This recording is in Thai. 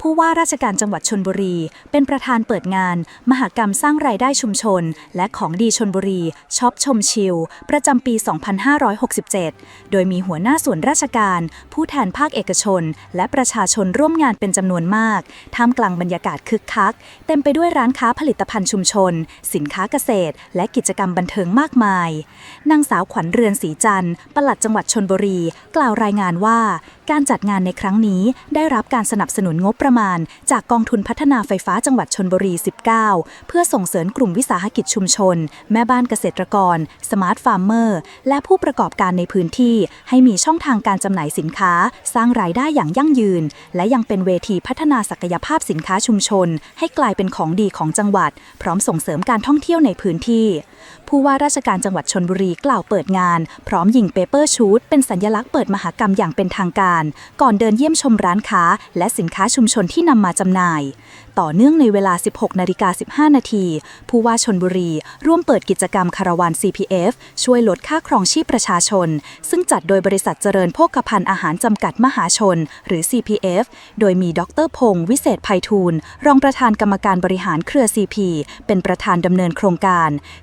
ผู้ว่าราชการจังหวัดชนบุรี เป็นประธานเปิดงาน มหกรรมสร้างรายได้ชุมชน และของดีชนบุรีช็อปชมชิล ประจำปี 2567 โดยมีหัวหน้าส่วนราชการ ผู้แทนภาคเอกชน และประชาชนร่วมงานเป็นจำนวนมาก ท่ามกลางบรรยากาศคึกคัก เต็มไปด้วยร้านค้าผลิตภัณฑ์ชุมชน สินค้าเกษตร และกิจกรรมบันเทิงมากมาย นางสาวขวัญเรือนศรีจันทร์ปลัดจังหวัดชนบุรี กล่าวรายงานว่า การจัดงานในครั้งนี้ได้รับการสนับสนุนงบประมาณ จากกองทุนพัฒนาไฟฟ้าจังหวัดชนบุรี 19 เพื่อส่งเสริมกลุ่มวิสาหกิจชุมชน แม่บ้านเกษตรกร สมาร์ทฟาร์มเมอร์ และผู้ประกอบการในพื้นที่ ให้มีช่องทางการจำหน่ายสินค้า สร้างรายได้อย่างยั่งยืน และยังเป็นเวทีพัฒนาศักยภาพสินค้าชุมชน ให้กลายเป็นของดีของจังหวัด พร้อมส่งเสริมการท่องเที่ยวในพื้นที่ผู้ว่าราชการจังหวัดชนบุรีกล่าวเปิดงาน พร้อมยิงเปเปอร์ชูตเป็นสัญลักษณ์เปิดมหกรรมอย่างเป็นทางการ ก่อนเดินเยี่ยมชมร้านค้า และสินค้าชุมชนที่นำมาจำหน่าย ต่อเนื่องในเวลา 16นาฬิกา15 นาที ผู้ว่าชนบุรี ร่วมเปิดกิจกรรมคาราวาน CPF ช่วยลดค่าครองชีพประชาชน ซึ่งจัดโดยบริษัทเจริญโภคภัณฑ์อาหารจำกัดมหาชน หรือ CPF โดยมีดรพงศ์วิเศษไพฑูรย์รองประธานกรรมการบริหารเครือ CP เป็นประธานดำเนินโครงการ